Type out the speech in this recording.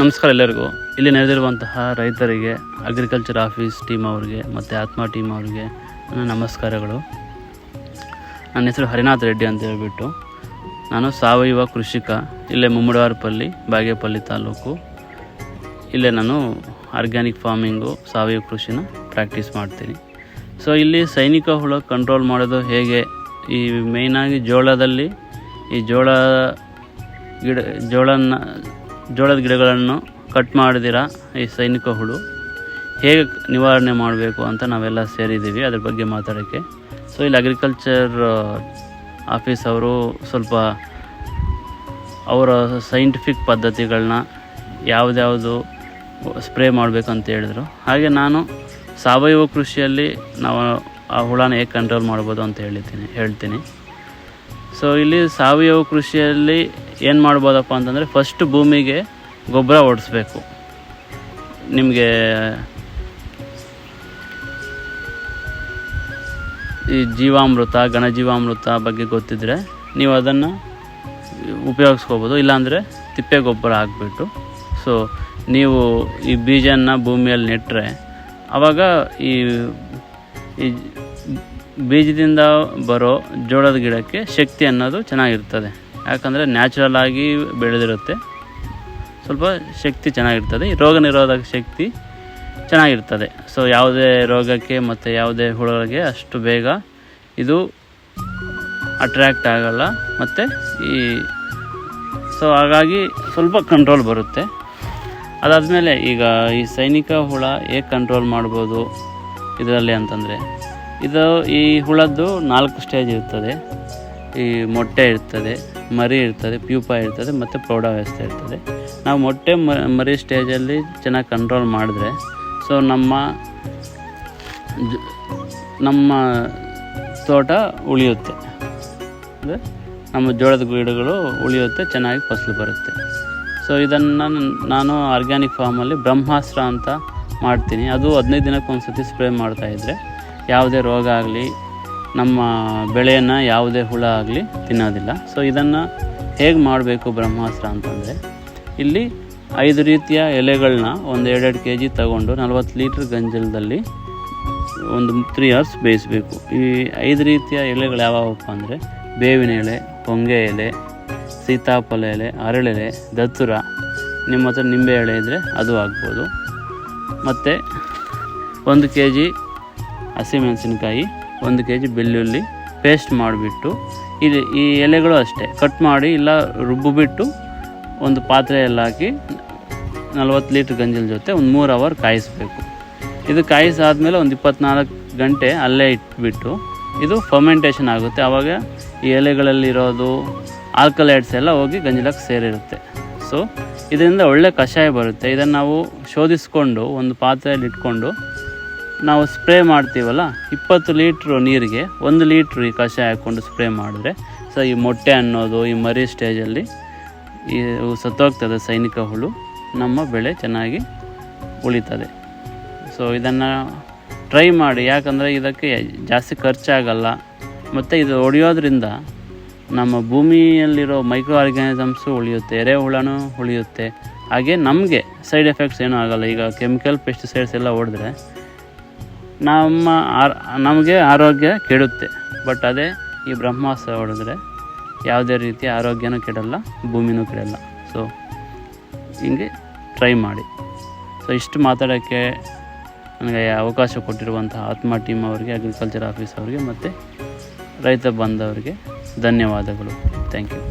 ನಮಸ್ಕಾರ ಎಲ್ಲರಿಗೂ. ಇಲ್ಲಿ ನೆರೆದಿರುವಂತಹ ರೈತರಿಗೆ ಅಗ್ರಿಕಲ್ಚರ್ ಆಫೀಸ್ ಟೀಮ್ ಅವರಿಗೆ, ಮತ್ತು ಆತ್ಮ ಟೀಮ್ ಅವರಿಗೆ ನನ್ನ ನಮಸ್ಕಾರಗಳು. ನನ್ನ ಹೆಸರು ಹರಿನಾಥ್ ರೆಡ್ಡಿ ಅಂತ ಹೇಳ್ಬಿಟ್ಟು ನಾನು ಸಾವಯವ ಕೃಷಿಕ, ಇಲ್ಲೇ ಮುಮ್ಮಡವಾರಪಲ್ಲಿ, ಬಾಗೇಪಲ್ಲಿ ತಾಲೂಕು. ಇಲ್ಲೇ ನಾನು ಆರ್ಗ್ಯಾನಿಕ್ ಫಾರ್ಮಿಂಗು ಸಾವಯವ ಕೃಷಿನ ಪ್ರಾಕ್ಟೀಸ್ ಮಾಡ್ತೀನಿ. ಸೊ ಇಲ್ಲಿ ಸೈನಿಕ ಹುಳ ಕಂಟ್ರೋಲ್ ಮಾಡೋದು ಹೇಗೆ? ಈ ಮೇಯ್ನಾಗಿ ಜೋಳದಲ್ಲಿ, ಈ ಜೋಳ ಗಿಡ, ಜೋಳನ ಜೋಳದ ಗಿಡಗಳನ್ನು ಕಟ್ ಮಾಡಿದಿರಾ? ಈ ಸೈನಿಕ ಹುಳು. ಹೇಗೆ ನಿವಾರಣೆ ಮಾಡಬೇಕು ಅಂತ ನಾವೆಲ್ಲ ಸೇರಿದ್ದೀವಿ, ಅದ್ರ ಬಗ್ಗೆ ಮಾತಾಡೋಕ್ಕೆ. ಸೊ ಇಲ್ಲಿ ಅಗ್ರಿಕಲ್ಚರ್ ಆಫೀಸ್ ಅವರು ಸ್ವಲ್ಪ ಅವರ ಸೈಂಟಿಫಿಕ್ ಪದ್ಧತಿಗಳನ್ನ ಯಾವುದ್ಯಾವುದು ಸ್ಪ್ರೇ ಮಾಡಬೇಕು ಅಂತ ಹೇಳಿದರು. ಹಾಗೆ ನಾನು ಸಾವಯವ ಕೃಷಿಯಲ್ಲಿ ನಾವು ಆ ಹುಳನ ಹೇಗೆ ಕಂಟ್ರೋಲ್ ಮಾಡ್ಬೋದು ಅಂತ ಹೇಳಿದ್ದೀನಿ, ಹೇಳ್ತೀನಿ. ಸೊ ಇಲ್ಲಿ ಸಾವಯವ ಕೃಷಿಯಲ್ಲಿ ಏನು ಮಾಡ್ಬೋದಪ್ಪ ಅಂತಂದರೆ ಫಸ್ಟ್ ಭೂಮಿಗೆ ಗೊಬ್ಬರ ಓಡಿಸ್ಬೇಕು. ನಿಮಗೆ ಈ ಜೀವಾಮೃತ, ಘನಜೀವಾಮೃತ ಬಗ್ಗೆ ಗೊತ್ತಿದ್ದರೆ ನೀವು ಅದನ್ನು ಉಪಯೋಗಿಸ್ಕೋಬೋದು, ಇಲ್ಲಾಂದರೆ ತಿಪ್ಪೆ ಗೊಬ್ಬರ ಹಾಕ್ಬಿಟ್ಟು. ಸೊ ನೀವು ಈ ಬೀಜನ ಭೂಮಿಯಲ್ಲಿ ನೆಟ್ಟರೆ ಆವಾಗ ಈ ಈ ಬೀಜದಿಂದ ಬರೋ ಜೋಳದ ಗಿಡಕ್ಕೆ ಶಕ್ತಿ ಅನ್ನೋದು ಚೆನ್ನಾಗಿರ್ತದೆ. ಯಾಕಂದರೆ ನ್ಯಾಚುರಲ್ ಆಗಿ ಬೆಳೆದಿರುತ್ತೆ. ಸ್ವಲ್ಪ ಶಕ್ತಿ ಚೆನ್ನಾಗಿರ್ತದೆ. ರೋಗ ನಿರೋಧಕ ಶಕ್ತಿ ಚೆನ್ನಾಗಿರ್ತದೆ. ಸೊ ಯಾವುದೇ ರೋಗಕ್ಕೆ ಮತ್ತು ಯಾವುದೇ ಹುಳಗಳಿಗೆ ಅಷ್ಟು ಬೇಗ ಇದು ಅಟ್ರ್ಯಾಕ್ಟ್ ಆಗಲ್ಲ. ಮತ್ತು ಈ ಸೊ ಹಾಗಾಗಿ ಸ್ವಲ್ಪ ಕಂಟ್ರೋಲ್ ಬರುತ್ತೆ. ಅದಾದಮೇಲೆ ಈಗ ಈ ಸೈನಿಕ ಹುಳ ಹೇಗೆ ಕಂಟ್ರೋಲ್ ಮಾಡ್ಬೋದು ಇದರಲ್ಲಿ ಅಂತಂದರೆ, ಇದು ಈ ಹುಳದ್ದು ನಾಲ್ಕು ಸ್ಟೇಜ್ ಇರ್ತದೆ. ಈ ಮೊಟ್ಟೆ ಇರ್ತದೆ, ಮರಿ ಇರ್ತದೆ, ಪ್ಯೂಪ ಇರ್ತದೆ ಮತ್ತು ಪ್ರೌಢಾವಸ್ಥೆ ಇರ್ತದೆ. ನಾವು ಮೊಟ್ಟೆ ಮರಿ ಸ್ಟೇಜಲ್ಲಿ ಚೆನ್ನಾಗಿ ಕಂಟ್ರೋಲ್ ಮಾಡಿದ್ರೆ ಸೊ ನಮ್ಮ ನಮ್ಮ ತೋಟ ಉಳಿಯುತ್ತೆ. ಅಂದರೆ ನಮ್ಮ ಜೋಳದ ಗಿಡಗಳು ಉಳಿಯುತ್ತೆ, ಚೆನ್ನಾಗಿ ಫಸಲು ಬರುತ್ತೆ. ಸೊ ಇದನ್ನು ನಾನು ಆರ್ಗ್ಯಾನಿಕ್ ಫಾರ್ಮಲ್ಲಿ ಬ್ರಹ್ಮಾಸ್ತ್ರ ಅಂತ ಮಾಡ್ತೀನಿ. ಅದು ಹದಿನೈದು ದಿನಕ್ಕೆ ಒಂದು ಸತಿ ಸ್ಪ್ರೇ ಮಾಡ್ತಾಯಿದ್ರೆ ಯಾವುದೇ ರೋಗ ಆಗಲಿ ನಮ್ಮ ಬೆಳೆಯನ್ನು ಯಾವುದೇ ಹುಳ ಆಗಲಿ ತಿನ್ನೋದಿಲ್ಲ. ಸೊ ಇದನ್ನು ಹೇಗೆ ಮಾಡಬೇಕು ಬ್ರಹ್ಮಾಸ್ತ್ರ ಅಂತಂದರೆ, ಇಲ್ಲಿ ಐದು ರೀತಿಯ ಎಲೆಗಳನ್ನ ಒಂದು ಎರಡೆರಡು ಕೆ ಜಿ ತಗೊಂಡು ನಲ್ವತ್ತು ಲೀಟ್ರ್ ಗಂಜಲದಲ್ಲಿ ಒಂದು ತ್ರೀ ಅವರ್ಸ್ ಬೇಯಿಸಬೇಕು. ಈ ಐದು ರೀತಿಯ ಎಲೆಗಳು ಯಾವ್ಯಾವಪ್ಪ ಅಂದರೆ, ಬೇವಿನ ಎಲೆ ಪೊಂಗೆ ಎಲೆ, ಸೀತಾಫಲ ಎಲೆ, ಅರಳೆಲೆ, ದತ್ತುರ, ನಿಮ್ಮ ಹತ್ರ ನಿಂಬೆ ಎಳೆ ಇದ್ದರೆ ಅದು ಆಗ್ಬೋದು. ಮತ್ತು ಒಂದು ಕೆ ಜಿ ಹಸಿಮೆಣಸಿನ್ಕಾಯಿ ಒಂದು ಕೆ ಜಿ ಬೆಳ್ಳುಳ್ಳಿ ಪೇಸ್ಟ್ ಮಾಡಿಬಿಟ್ಟು, ಇದು ಈ ಎಲೆಗಳು ಅಷ್ಟೇ. ಕಟ್ ಮಾಡಿ ಇಲ್ಲ ರುಬ್ಬಿಬಿಟ್ಟು ಒಂದು ಪಾತ್ರೆಯಲ್ಲಿ ಹಾಕಿ ನಲ್ವತ್ತು ಲೀಟ್ರ್ ಗಂಜಲ ಜೊತೆ ಒಂದು ಮೂರು ಅವರ್ ಕಾಯಿಸಬೇಕು. ಇದು ಕಾಯಿಸಾದಮೇಲೆ ಒಂದು ಇಪ್ಪತ್ನಾಲ್ಕು ಗಂಟೆ ಅಲ್ಲೇ ಇಟ್ಬಿಟ್ಟು ಇದು ಫರ್ಮೆಂಟೇಷನ್ ಆಗುತ್ತೆ. ಆವಾಗ ಈ ಎಲೆಗಳಲ್ಲಿರೋದು ಆಲ್ಕಲೈಡ್ಸ್ ಎಲ್ಲ ಹೋಗಿ ಗಂಜಲಕ್ಕೆ ಸೇರಿರುತ್ತೆ. ಸೊ ಇದರಿಂದ ಒಳ್ಳೆ ಕಷಾಯ ಬರುತ್ತೆ. ಇದನ್ನು ನಾವು ಶೋಧಿಸ್ಕೊಂಡು ಒಂದು ಪಾತ್ರೆಯಲ್ಲಿ ಇಟ್ಕೊಂಡು ನಾವು ಸ್ಪ್ರೇ ಮಾಡ್ತೀವಲ್ಲ, ಇಪ್ಪತ್ತು ಲೀಟ್ರು ನೀರಿಗೆ ಒಂದು ಲೀಟ್ರ್ ಈ ಕಷಾಯ ಹಾಕ್ಕೊಂಡು ಸ್ಪ್ರೇ ಮಾಡಿದ್ರೆ, ಸೊ ಈ ಮೊಟ್ಟೆ ಅನ್ನೋದು ಈ ಮರಿ ಸ್ಟೇಜಲ್ಲಿ ಈ ಸತ್ತೋಗ್ತದೆ ಸೈನಿಕ ಹುಳು, ನಮ್ಮ ಬೆಳೆ ಚೆನ್ನಾಗಿ ಉಳಿತದೆ. ಸೊ ಇದನ್ನು ಟ್ರೈ ಮಾಡಿ, ಯಾಕಂದರೆ ಇದಕ್ಕೆ ಜಾಸ್ತಿ ಖರ್ಚಾಗಲ್ಲ, ಮತ್ತು ಇದು ಹೊಡೆಯೋದ್ರಿಂದ ನಮ್ಮ ಭೂಮಿಯಲ್ಲಿರೋ ಮೈಕ್ರೋ ಆರ್ಗ್ಯಾನಿಸಮ್ಸು ಉಳಿಯುತ್ತೆ ಎರೆಹುಳನೂ ಉಳಿಯುತ್ತೆ. ಹಾಗೆ ನಮಗೆ ಸೈಡ್ ಎಫೆಕ್ಟ್ಸ್ ಏನೂ ಆಗಲ್ಲ. ಈಗ ಕೆಮಿಕಲ್, ಪೆಸ್ಟಿಸೈಡ್ಸ್ ಎಲ್ಲ ಹೊಡೆದ್ರೆ ನಮ್ಮ ಆರ್, ನಮಗೆ ಆರೋಗ್ಯ ಕೆಡುತ್ತೆ. ಬಟ್ ಅದೇ ಈ ಬ್ರಹ್ಮಾಸ್ತ್ರ ಹೊಡೆದ್ರೆ ಯಾವುದೇ ರೀತಿ ಆರೋಗ್ಯನೂ ಕೆಡಲ್ಲ, ಭೂಮಿನೂ ಕೆಡಲ್ಲ. ಸೊ ಹಿಂಗೆ ಟ್ರೈ ಮಾಡಿ. ಸೊ ಇಷ್ಟು ಮಾತಾಡೋಕ್ಕೆ ನನಗೆ ಅವಕಾಶ ಕೊಟ್ಟಿರುವಂಥ ಆತ್ಮ ಟೀಮ್ ಅವರಿಗೆ ಅಗ್ರಿಕಲ್ಚರ್ ಆಫೀಸ್ ಅವರಿಗೆ ಮತ್ತು ರೈತ ಬಂದವರಿಗೆ ಧನ್ಯವಾದಗಳು. Thank you